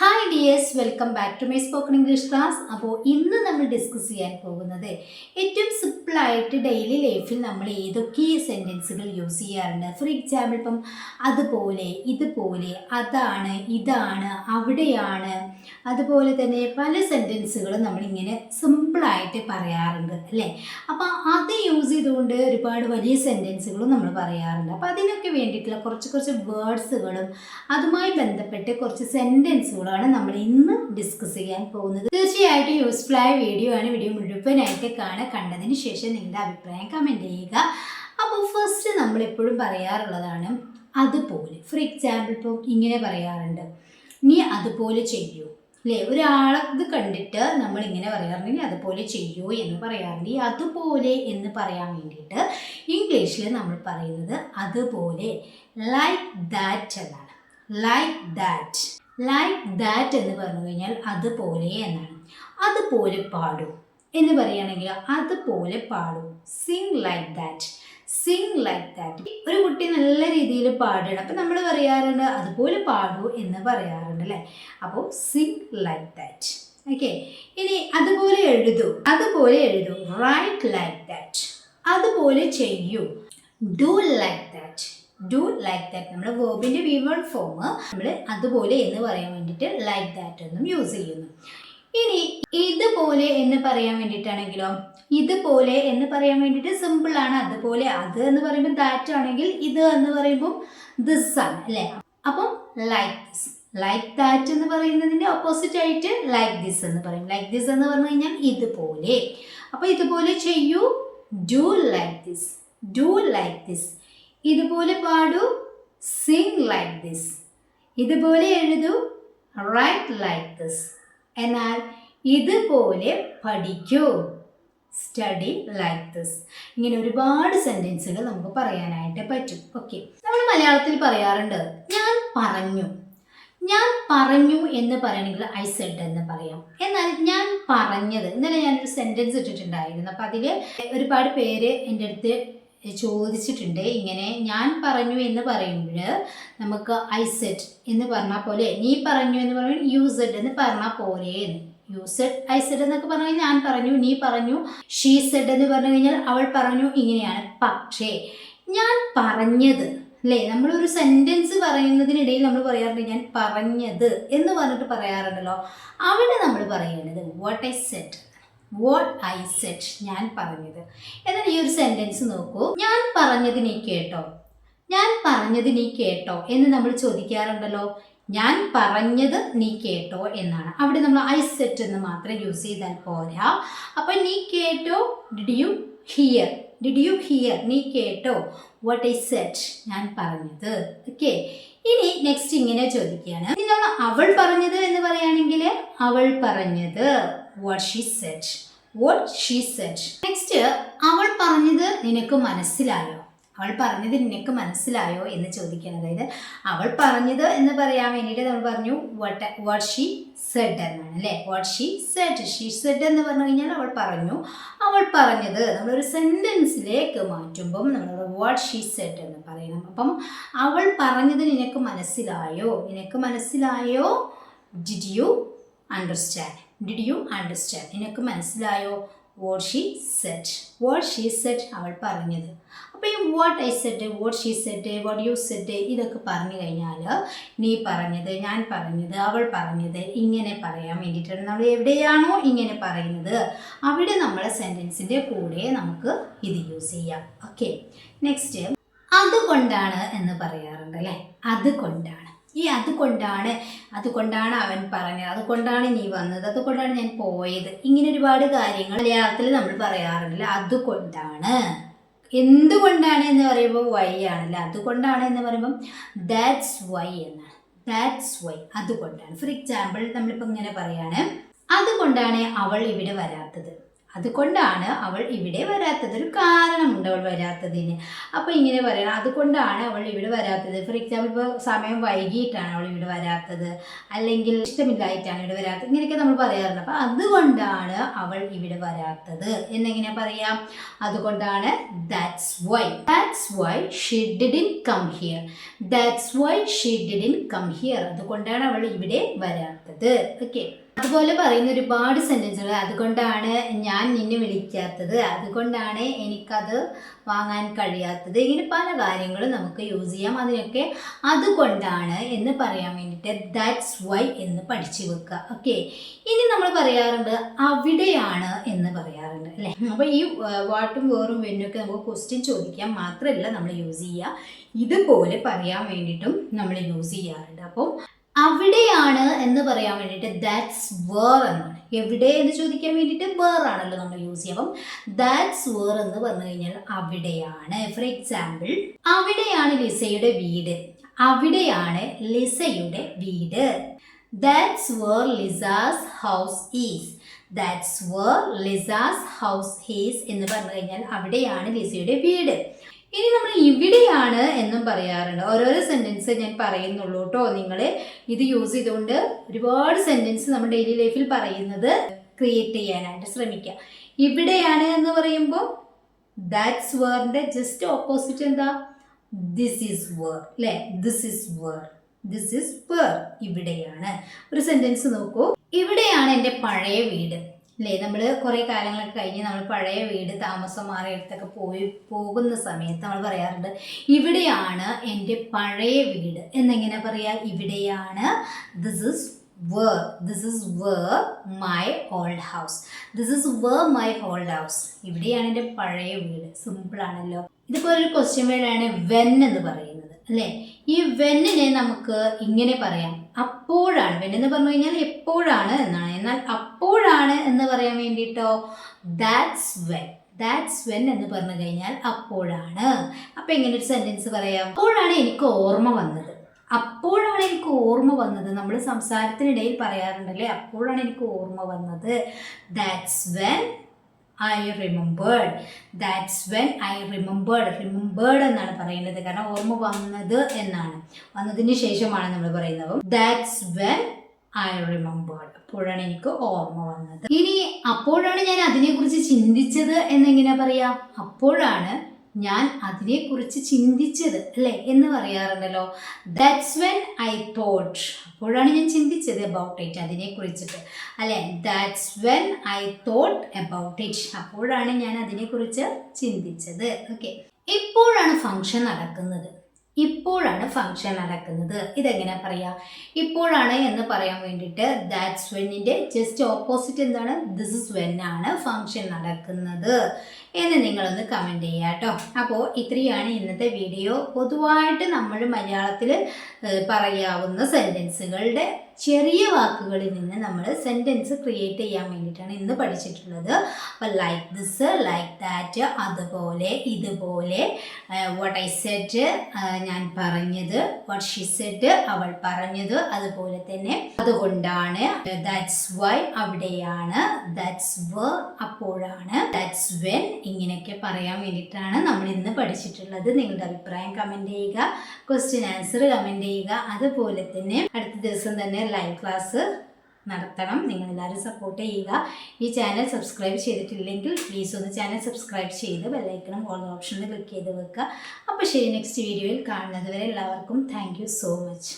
Hi dears welcome back to my spoken English class അപ്പോൾ ഇന്ന് നമ്മൾ ഡിസ്കസ് ചെയ്യാൻ പോകുന്നത് ഏറ്റവും സിമ്പിളായിട്ട് ഡെയിലി ലൈഫിൽ നമ്മൾ ഏതൊക്കെ സെന്റൻസുകൾ യൂസ് ചെയ്യാറുണ്ട്? ഫോർ എക്സാമ്പിൾ ഇപ്പം അതുപോലെ ഇതുപോലെ അതാണ് ഇതാണ് അവിടെയാണ് അതുപോലെ തന്നെ പല സെന്റൻസുകളും നമ്മളിങ്ങനെ സിമ്പിളായിട്ട് പറയാറുണ്ട് അല്ലേ? അപ്പോൾ അത് യൂസ് ചെയ്തുകൊണ്ട് ഒരുപാട് വലിയ സെന്റൻസുകളും നമ്മൾ പറയാറുണ്ട്. അപ്പോൾ അതിനൊക്കെ വേണ്ടിയിട്ടുള്ള കുറച്ച് കുറച്ച് വേർഡ്സുകളും അതുമായി ബന്ധപ്പെട്ട് കുറച്ച് സെന്റൻസുകളാണ് നമ്മൾ ഇന്ന് ഡിസ്കസ് ചെയ്യാൻ പോകുന്നത്. തീർച്ചയായിട്ടും യൂസ്ഫുൾ ആയ വീഡിയോ ആണ് വീഡിയോ മുഴുവനായിട്ട് കാണുക കണ്ടതിന് ശേഷം നിങ്ങളുടെ അഭിപ്രായം കമന്റ് ചെയ്യുക. അപ്പോൾ ഫസ്റ്റ് നമ്മളെപ്പോഴും പറയാറുള്ളതാണ് അതുപോലെ. ഫോർ എക്സാമ്പിൾ ഇപ്പോൾ ഇങ്ങനെ പറയാറുണ്ട്. നീ അതുപോലെ ചെയ്യൂ. അല്ലേ? ഒരാളെ ഇത് കണ്ടിട്ട് നമ്മൾ ഇങ്ങനെ പറയാറുണ്ട് നീ അതുപോലെ ചെയ്യൂ എന്ന് പറയാറുണ്ട് ഈ അതുപോലെ എന്ന് പറയാൻ വേണ്ടിയിട്ട് ഇംഗ്ലീഷിൽ നമ്മൾ പറയുന്നത് അതുപോലെ. ലൈക്ക് ദാറ്റ് എന്നാണ്. ലൈക്ക് ദാറ്റ് ലൈക്ക് ദാറ്റ് എന്ന് പറഞ്ഞു കഴിഞ്ഞാൽ അതുപോലെ എന്നാണ്. അതുപോലെ പാടൂ എന്ന് പറയുകയാണെങ്കിൽ അതുപോലെ പാടൂ. Sing like that sing like that ഒരു കുട്ടി നല്ല രീതിയിൽ പാടണം അപ്പം നമ്മൾ പറയാറുണ്ട് അതുപോലെ പാടൂ എന്ന് പറയാറുണ്ട് അല്ലേ? അപ്പോൾ സിങ് ലൈക്ക് ദാറ്റ് ഓക്കെ ഇനി അതുപോലെ എഴുതൂ. അതുപോലെ എഴുതൂ. റൈറ്റ് ലൈക്ക് ദാറ്റ് അതുപോലെ ചെയ്യൂ. Do like that do like that നമ്മൾ വേർബിന്റെ വി വൺ ഫോം നമ്മൾ അതുപോലെ എന്ന് പറയാൻ വേണ്ടിയിട്ട് ലൈക്ക് ദാറ്റ് എന്നും യൂസ് ചെയ്യുന്നു. ഇനി ഇതുപോലെ എന്ന് പറയാൻ വേണ്ടിയിട്ടാണെങ്കിലോ ഇതുപോലെ എന്ന് പറയാൻ വേണ്ടിയിട്ട് സിമ്പിൾ ആണ്. അതുപോലെ അത് എന്ന് പറയുമ്പോൾ ദാറ്റ് ആണെങ്കിൽ ഇത് എന്ന് പറയുമ്പോൾ ദിസ് ആണ് അല്ലേ? അപ്പം ലൈക്ക് ദിസ് ലൈക്ക് ദാറ്റ് എന്ന് പറയുന്നതിന്റെ ഓപ്പോസിറ്റ് ആയിട്ട് ലൈക്ക് ദിസ് എന്ന് പറയും. ലൈക്ക് ദിസ് എന്ന് പറഞ്ഞു കഴിഞ്ഞാൽ ഇതുപോലെ. അപ്പോൾ ഇതുപോലെ ചെയ്യൂ. Do like this do like this ഇതുപോലെ പാടൂ. സിംഗ് ലൈക്ക് ദിസ് ഇതുപോലെ എഴുതു. റൈറ്റ് ലൈക്ക് ദിസ് എന്നാൽ ഇതുപോലെ പഠിക്കൂ. സ്റ്റഡി ലൈക്ക് ദിസ് ഇങ്ങനെ ഒരുപാട് സെന്റൻസുകൾ നമുക്ക് പറയാനായിട്ട് പറ്റും. ഓക്കെ നമ്മൾ മലയാളത്തിൽ പറയാറുണ്ട് ഞാൻ പറഞ്ഞു. ഞാൻ പറഞ്ഞു എന്ന് പറയണമെങ്കിൽ ഐ സെഡ് എന്ന് പറയാം. എന്നാൽ ഞാൻ പറഞ്ഞത് ഇന്നലെ ഞാനൊരു സെന്റൻസ് ഇട്ടിട്ടുണ്ടായിരുന്നു. അപ്പം അതിൽ ഒരുപാട് പേര് എന്റെ അടുത്ത് ചോദിച്ചിട്ടുണ്ട്. ഇങ്ങനെ ഞാൻ പറഞ്ഞു എന്ന് പറയുമ്പോൾ നമുക്ക് ഐ എന്ന് പറഞ്ഞാൽ പോലെ നീ പറഞ്ഞു എന്ന് പറയുമ്പോൾ യു സെഡ് എന്ന് പറഞ്ഞാൽ പോലെ. എന്ന് യു സെഡ് ഐ സെഡ് എന്നൊക്കെ പറഞ്ഞു ഞാൻ പറഞ്ഞു നീ പറഞ്ഞു ഷീ സെഡ് എന്ന് പറഞ്ഞു കഴിഞ്ഞാൽ അവൾ പറഞ്ഞു ഇങ്ങനെയാണ്. പക്ഷേ ഞാൻ പറഞ്ഞത് അല്ലേ? നമ്മളൊരു സെന്റൻസ് പറയുന്നതിനിടയിൽ നമ്മൾ പറയാറുണ്ട് ഞാൻ പറഞ്ഞത് എന്ന് പറഞ്ഞിട്ട് പറയാറുണ്ടല്ലോ. അവിടെ നമ്മൾ പറയേണ്ടത് what I said what I said ഞാൻ പറഞ്ഞത്. എന്നാൽ ഈ ഒരു സെന്റൻസ് നോക്കൂ. ഞാൻ പറഞ്ഞത് നീ കേട്ടോ. ഞാൻ പറഞ്ഞത് നീ കേട്ടോ എന്ന് നമ്മൾ ചോദിക്കാറുണ്ടല്ലോ. ഞാൻ പറഞ്ഞത് നീ കേട്ടോ എന്നാണ്. അവിടെ നമ്മൾ ഐ സെറ്റ് എന്ന് മാത്രം യൂസ് ചെയ്താൽ പോരാ. അപ്പം നീ കേട്ടോ? Did you hear did you hear നീ കേട്ടോ. വാട്ട് ഐ സെറ്റ് ഞാൻ പറഞ്ഞത്. ഓക്കെ ഇനി നെക്സ്റ്റ് ഇങ്ങനെ ചോദിക്കുകയാണ്. ഇനി നമ്മൾ അവൾ പറഞ്ഞത് എന്ന് പറയുകയാണെങ്കിൽ അവൾ പറഞ്ഞത് what what she said next അവൾ പറഞ്ഞത് നിനക്ക് മനസ്സിലായോ? അവൾ പറഞ്ഞത് നിനക്ക് മനസ്സിലായോ എന്ന് ചോദിക്കണം അതായത് അവൾ പറഞ്ഞത് എന്ന് പറയാൻ വേണ്ടിയിട്ട് നമ്മൾ പറഞ്ഞു വാട്ട് വാട്ട് ഷീ സെഡ് എന്നാണ് അല്ലേ? What she said she said എന്ന് പറഞ്ഞു കഴിഞ്ഞാൽ അവൾ പറഞ്ഞു. അവൾ പറഞ്ഞത് നമ്മളൊരു സെന്റൻസിലേക്ക് മാറ്റുമ്പം നമ്മൾ വാട്ട് ഷീ സെഡ് എന്ന് പറയണം. അപ്പം അവൾ പറഞ്ഞത് നിനക്ക് മനസ്സിലായോ? നിനക്ക് മനസ്സിലായോ? Did you understand did you understand നിനക്ക് മനസ്സിലായോ? What she said what she said അവൾ പറഞ്ഞത്. അപ്പോൾ ഈ what I said what she said what you said ഇതൊക്കെ പറഞ്ഞു കഴിഞ്ഞാൽ നീ പറഞ്ഞത് ഞാൻ പറഞ്ഞത് അവൾ പറഞ്ഞത് ഇങ്ങനെ പറയാൻ വേണ്ടിയിട്ടാണ്. നമ്മൾ എവിടെയാണോ ഇങ്ങനെ പറയുന്നത് അവിടെ നമ്മളെ സെന്റൻസിന്റെ കൂടെ നമുക്ക് ഇത് യൂസ് ചെയ്യാം. ഓക്കെ നെക്സ്റ്റ് അതുകൊണ്ടാണ് എന്ന് പറയാറുണ്ട് അല്ലേ? അതുകൊണ്ടാണ്. ഈ അതുകൊണ്ടാണ് അതുകൊണ്ടാണ് അവൻ പറഞ്ഞത് അതുകൊണ്ടാണ് നീ വന്നത് അതുകൊണ്ടാണ് ഞാൻ പോയത്. ഇങ്ങനെ ഒരുപാട് കാര്യങ്ങൾ മലയാളത്തിൽ നമ്മൾ പറയാറില്ല. അതുകൊണ്ടാണ്. എന്തുകൊണ്ടാണ് എന്ന് പറയുമ്പോൾ വൈ ആണല്ല? അതുകൊണ്ടാണ് എന്ന് പറയുമ്പോൾ ദാറ്റ്സ് വൈ എന്നാണ്. ദാറ്റ്സ് വൈ അതുകൊണ്ടാണ്. ഫോർ എക്സാമ്പിൾ നമ്മളിപ്പോൾ ഇങ്ങനെ പറയാണ് അതുകൊണ്ടാണ് അവൾ ഇവിടെ വരാത്തത്. അതുകൊണ്ടാണ് അവൾ ഇവിടെ വരാത്തത് ഒരു കാരണമുണ്ട് അവൾ വരാത്തതിന്. അപ്പോൾ ഇങ്ങനെ പറയണം അതുകൊണ്ടാണ് അവൾ ഇവിടെ വരാത്തത്. ഫോർ എക്സാമ്പിൾ ഇപ്പോൾ സമയം വൈകിയിട്ടാണ് അവൾ ഇവിടെ വരാത്തത്. അല്ലെങ്കിൽ ഇഷ്ടമില്ലായിട്ടാണ് ഇവിടെ വരാത്തത്. ഇങ്ങനെയൊക്കെ നമ്മൾ പറയാറുണ്ട്. അപ്പോൾ അതുകൊണ്ടാണ് അവൾ ഇവിടെ വരാത്തത്. എന്നെങ്ങനെ പറയാം? അതുകൊണ്ടാണ് that's why that's why she in come here that's why she in come here അതുകൊണ്ടാണ് അവൾ ഇവിടെ വരാത്തത്. ഓക്കെ അതുപോലെ പറയുന്ന ഒരുപാട് സെന്റൻസുകൾ അതുകൊണ്ടാണ് ഞാൻ നിന്നെ വിളിക്കാത്തത്. അതുകൊണ്ടാണ് എനിക്കത് വാങ്ങാൻ കഴിയാത്തത്. ഇങ്ങനെ പല കാര്യങ്ങളും നമുക്ക് യൂസ് ചെയ്യാം. അതിനൊക്കെ അതുകൊണ്ടാണ് എന്ന് പറയാൻ വേണ്ടിയിട്ട് ദാറ്റ്സ് വൈ എന്ന് പഠിച്ചു വെക്കുക. ഓക്കെ ഇനി നമ്മൾ പറയാറുണ്ട് അവിടെയാണ് എന്ന് പറയാറുണ്ട്. അല്ലേ? അപ്പോൾ ഈ വാട്ടും വേറും വെന്നൊക്കെ നമുക്ക് ക്വസ്റ്റ്യൻ ചോദിക്കാൻ മാത്രമല്ല നമ്മൾ യൂസ് ചെയ്യുക. ഇതുപോലെ പറയാൻ വേണ്ടിയിട്ടും നമ്മൾ യൂസ് ചെയ്യാറുണ്ട്. അപ്പോൾ അവിടെയാണ് എന്ന് പറയാൻ വേണ്ടിയിട്ട് ദാറ്റ്സ് വേർ എന്ന് എവിടെ എന്ന് ചോദിക്കാൻ വേണ്ടിയിട്ട് വേർ ആണല്ലോ നമ്മൾ യൂസ് ചെയ്യാം ദാറ്റ്സ് വേർ എന്ന് പറഞ്ഞു കഴിഞ്ഞാൽ അവിടെയാണ്. ഫോർ എക്സാമ്പിൾ അവിടെയാണ് ലിസയുടെ വീട്. അവിടെയാണ് ലിസയുടെ വീട്. That's where Lisa's house is that's where Lisa's house he's എന്ന് പറഞ്ഞു കഴിഞ്ഞാൽ അവിടെയാണ് ലിസയുടെ വീട്. ഇനി നമ്മൾ ഇവിടെയാണ് എന്നും പറയാറുണ്ട്. ഓരോരോ സെന്റൻസ് ഞാൻ പറയുന്നുള്ളൂ കേട്ടോ നിങ്ങൾ ഇത് യൂസ് ചെയ്തുകൊണ്ട് ഒരുപാട് സെന്റൻസ് നമ്മൾ ഡെയിലി ലൈഫിൽ പറയുന്നത് ക്രിയേറ്റ് ചെയ്യാനായിട്ട് ശ്രമിക്കുക. ഇവിടെയാണ് എന്ന് പറയുമ്പോൾ ദാറ്റ്സ് വേറിന്റെ ജസ്റ്റ് ഓപ്പോസിറ്റ് എന്താ? ദിസ് ഈസ് വേർ അല്ലേ this is where this is where ഇവിടെയാണ്. ഒരു സെന്റൻസ് നോക്കൂ. ഇവിടെയാണ് എന്റെ പഴയ വീട്. അല്ലേ നമ്മൾ കുറേ കാലങ്ങളൊക്കെ കഴിഞ്ഞ് നമ്മൾ പഴയ വീട് താമസം മാറിയിടത്തൊക്കെ പോയി പോകുന്ന സമയത്ത് നമ്മൾ പറയാറുണ്ട് ഇവിടെയാണ് എന്റെ പഴയ വീട്. എന്നെങ്ങനെ പറയാ? ഇവിടെയാണ് this is where this is where my old house this is where my old house ഇവിടെയാണ് എന്റെ പഴയ വീട്. സിമ്പിൾ ആണല്ലോ. ഇതുപോലെ ഒരു ക്വസ്റ്റ്യൻ വേർഡാണ് വെൻ എന്ന് പറയുന്നത് അല്ലേ? ഈ വെന്നിനെ നമുക്ക് ഇങ്ങനെ പറയാം. അപ്പോഴാണ് വെൻ എന്ന് പറഞ്ഞു കഴിഞ്ഞാൽ എപ്പോഴാണ് എന്നാണ് എന്നാൽ അപ്പോഴാണ് എന്ന് പറയാൻ വേണ്ടിയിട്ടോ ദാറ്റ്സ് വെൻ ദാറ്റ്സ് വെൻ എന്ന് പറഞ്ഞു കഴിഞ്ഞാൽ അപ്പോഴാണ്. അപ്പം എങ്ങനെ ഒരു സെന്റൻസ് പറയാം. അപ്പോഴാണ് എനിക്ക് ഓർമ്മ വന്നത്. അപ്പോഴാണ് എനിക്ക് ഓർമ്മ വന്നത്. നമ്മൾ സംസാരത്തിനിടയിൽ പറയാറുണ്ടല്ലേ? അപ്പോഴാണ് എനിക്ക് ഓർമ്മ വന്നത്. That's when I remembered that's when I remembered remembered എന്നാണ് പറയുന്നത്. കാരണം ഓർമ്മ വന്നത് എന്നാണ്. വന്നതിന് ശേഷമാണ് നമ്മൾ പറയുന്നത്. ദാറ്റ്സ് വെൻ ഐ റിമെമ്പേർഡ് അപ്പോഴാണ് എനിക്ക് ഓർമ്മ വന്നത്. ഇനി അപ്പോഴാണ് ഞാൻ അതിനെക്കുറിച്ച് ചിന്തിച്ചത് എന്നെങ്ങനെ പറയാ? അപ്പോഴാണ് ഞാൻ അതിനെക്കുറിച്ച് ചിന്തിച്ചത് അല്ലേ എന്ന് പറയാറുണ്ടല്ലോ. ദാറ്റ്സ് വെൻ ഐ തോട്ട് അപ്പോഴാണ് ഞാൻ ചിന്തിച്ചത് അബൌട്ട് ഇറ്റ് അതിനെക്കുറിച്ചിട്ട്. അല്ലേ? That's when I thought about it അപ്പോഴാണ് ഞാൻ അതിനെക്കുറിച്ച് ചിന്തിച്ചത്. ഓക്കെ എപ്പോഴാണ് ഫംഗ്ഷൻ നടക്കുന്നത്. ഇപ്പോഴാണ് ഫംഗ്ഷൻ നടക്കുന്നത്. ഇതെങ്ങനെ പറയാം? ഇപ്പോഴാണ് എന്ന് പറയാൻ വേണ്ടിയിട്ട് ദാറ്റ്സ് വെന്നിന്റെ ജസ്റ്റ് ഓപ്പോസിറ്റ് എന്താണ്? ദിസ് ഇസ് വെൻ ആണ് ഫംഗ്ഷൻ നടക്കുന്നത്. എന്ന് നിങ്ങളൊന്ന് കമന്റ് ചെയ്യുക കേട്ടോ. അപ്പോൾ ഇത്രയാണ് ഇന്നത്തെ വീഡിയോ പൊതുവായിട്ട് നമ്മൾ മലയാളത്തിൽ പറയാവുന്ന സെന്റൻസുകളുടെ ചെറിയ വാക്കുകളിൽ നിന്ന് നമ്മൾ സെന്റൻസ് ക്രിയേറ്റ് ചെയ്യാൻ വേണ്ടിയിട്ടാണ് ഇന്ന് പഠിച്ചിട്ടുള്ളത്. അപ്പോൾ ലൈക്ക് ദിസ് ലൈക്ക് ദാറ്റ് അതുപോലെ ഇതുപോലെ വാട്ട് ഐ സെറ്റ് ഞാൻ പറഞ്ഞത് വാട്ട് ഷി സെറ്റ് അവൾ പറഞ്ഞത് അതുപോലെ തന്നെ അതുകൊണ്ടാണ് ദാറ്റ്സ് വൈ അവിടെയാണ് ദാറ്റ്സ് വ അപ്പോഴാണ് ദാറ്റ്സ് വെൻ ഇങ്ങനെയൊക്കെ പറയാൻ വേണ്ടിയിട്ടാണ് നമ്മൾ ഇന്ന് പഠിച്ചിട്ടുള്ളത്. നിങ്ങളുടെ അഭിപ്രായം കമന്റ് ചെയ്യുക ക്വസ്റ്റ്യൻ ആൻസർ കമന്റ് ചെയ്യുക അതുപോലെ തന്നെ അടുത്ത ദിവസം തന്നെ ലൈവ് ക്ലാസ് നടത്തണം. നിങ്ങൾ നിങ്ങളെല്ലാവരും സപ്പോർട്ട് ചെയ്യുക. ഈ ചാനൽ സബ്സ്ക്രൈബ് ചെയ്തിട്ടില്ലെങ്കിൽ പ്ലീസ് ഒന്ന് ചാനൽ സബ്സ്ക്രൈബ് ചെയ്ത് ബെല്ലൈക്കണം ഓൾ ഓപ്ഷനിൽ ക്ലിക്ക് ചെയ്ത് വെക്കുക. അപ്പോൾ ശരി നെക്സ്റ്റ് വീഡിയോയിൽ കാണുന്നത് വരെ എല്ലാവർക്കും താങ്ക് സോ മച്ച്